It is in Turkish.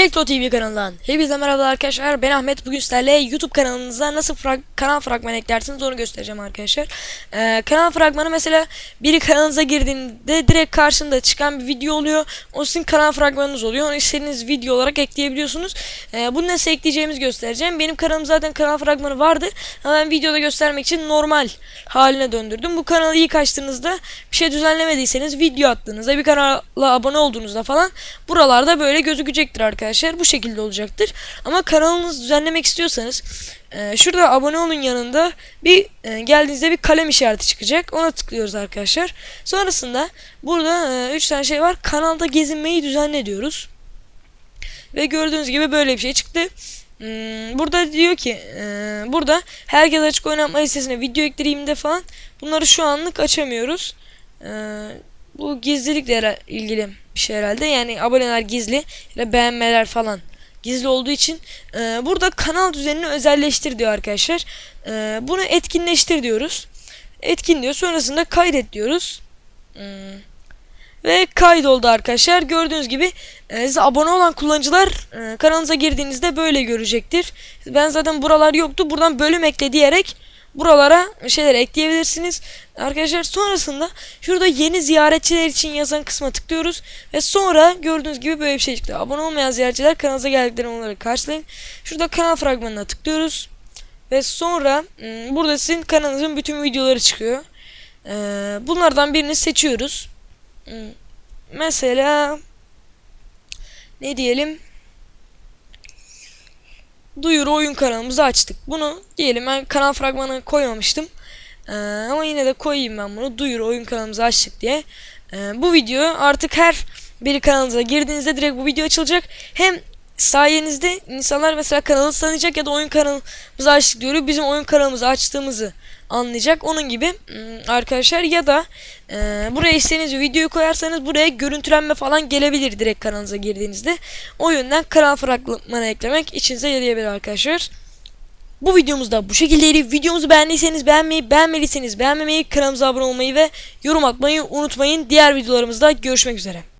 Elektro TV kanalından Hepinize merhaba arkadaşlar. Ben Ahmet. Bugün sizlerle YouTube kanalınıza nasıl frag kanal fragmanı eklersiniz onu göstereceğim arkadaşlar. Ee, Kanal fragmanı mesela biri kanalınıza girdiğinde direkt karşında çıkan bir video oluyor. O sizin kanal fragmanınız oluyor. Onu istediğiniz video olarak ekleyebiliyorsunuz. Ee, Bunu nasıl ekleyeceğimizi göstereceğim. Benim kanalım zaten kanal fragmanı vardı Ama ben videoda göstermek için normal haline döndürdüm. Bu kanalı ilk açtığınızda bir şey düzenlemediyseniz video attığınızda bir kanala abone olduğunuzda falan buralarda böyle gözükecektir arkadaşlar. Bu şekilde olacaktır. Ama kanalınızı düzenlemek istiyorsanız e, şurada abone olun yanında bir e, geldiğinizde bir kalem işareti çıkacak. Ona tıklıyoruz arkadaşlar. Sonrasında burada 3 tane şey var. Kanalda gezinmeyi düzenle diyoruz. Ve gördüğünüz gibi böyle bir şey çıktı. Hmm, burada diyor ki e, burada herkes açık oynatma listesine video eklediğimde falan bunları şu anlık açamıyoruz. Bu gizlilikle ilgili bir şey herhalde. Yani aboneler gizli ya beğenmeler falan gizli olduğu için e, burada kanal düzenini özelleştir diyor arkadaşlar. E, bunu etkinleştir diyoruz. Etkin diyor. Sonrasında kaydet diyoruz. Hmm. Ve kaydoldu arkadaşlar. Gördüğünüz gibi e, size abone olan kullanıcılar e, kanalınıza girdiğinizde böyle görecektir. Ben zaten buralar yoktu. Buradan bölüm ekle diyerek buralara şeyler ekleyebilirsiniz. Arkadaşlar sonrasında şurada yeni ziyaretçiler için yazan kısma tıklıyoruz. Ve sonra gördüğünüz gibi böyle bir şey çıktı. Abone olmayan ziyaretçiler kanalınıza geldiklerinde onları karşılayın. Şurada kanal fragmanına tıklıyoruz. Ve sonra hmm, burada sizin kanalınızın bütün videoları çıkıyor. Ee, bunlardan birini seçiyoruz. Hmm, mesela ne diyelim? Duyuru oyun kanalımızı açtık. Bunu diyelim ben kanal fragmanı koymamıştım. Ee, ama yine de koyayım ben bunu. Duyuru oyun kanalımızı açtık diye. Ee, bu video artık her bir kanalınıza girdiğinizde direkt bu video açılacak. Hem sayenizde insanlar mesela kanalı tanıyacak ya da oyun kanalımızı açtık diyor. Bizim oyun kanalımızı açtığımızı anlayacak. Onun gibi arkadaşlar ya da e, buraya istediğiniz videoyu koyarsanız buraya görüntülenme falan gelebilir direkt kanalınıza girdiğinizde. O yönden kanal fragmanı eklemek içinize yarayabilir arkadaşlar. Bu videomuzda bu şekildeydi. Videomuzu beğendiyseniz beğenmeyi, beğenmediyseniz beğenmemeyi, kanalımıza abone olmayı ve yorum atmayı unutmayın. Diğer videolarımızda görüşmek üzere.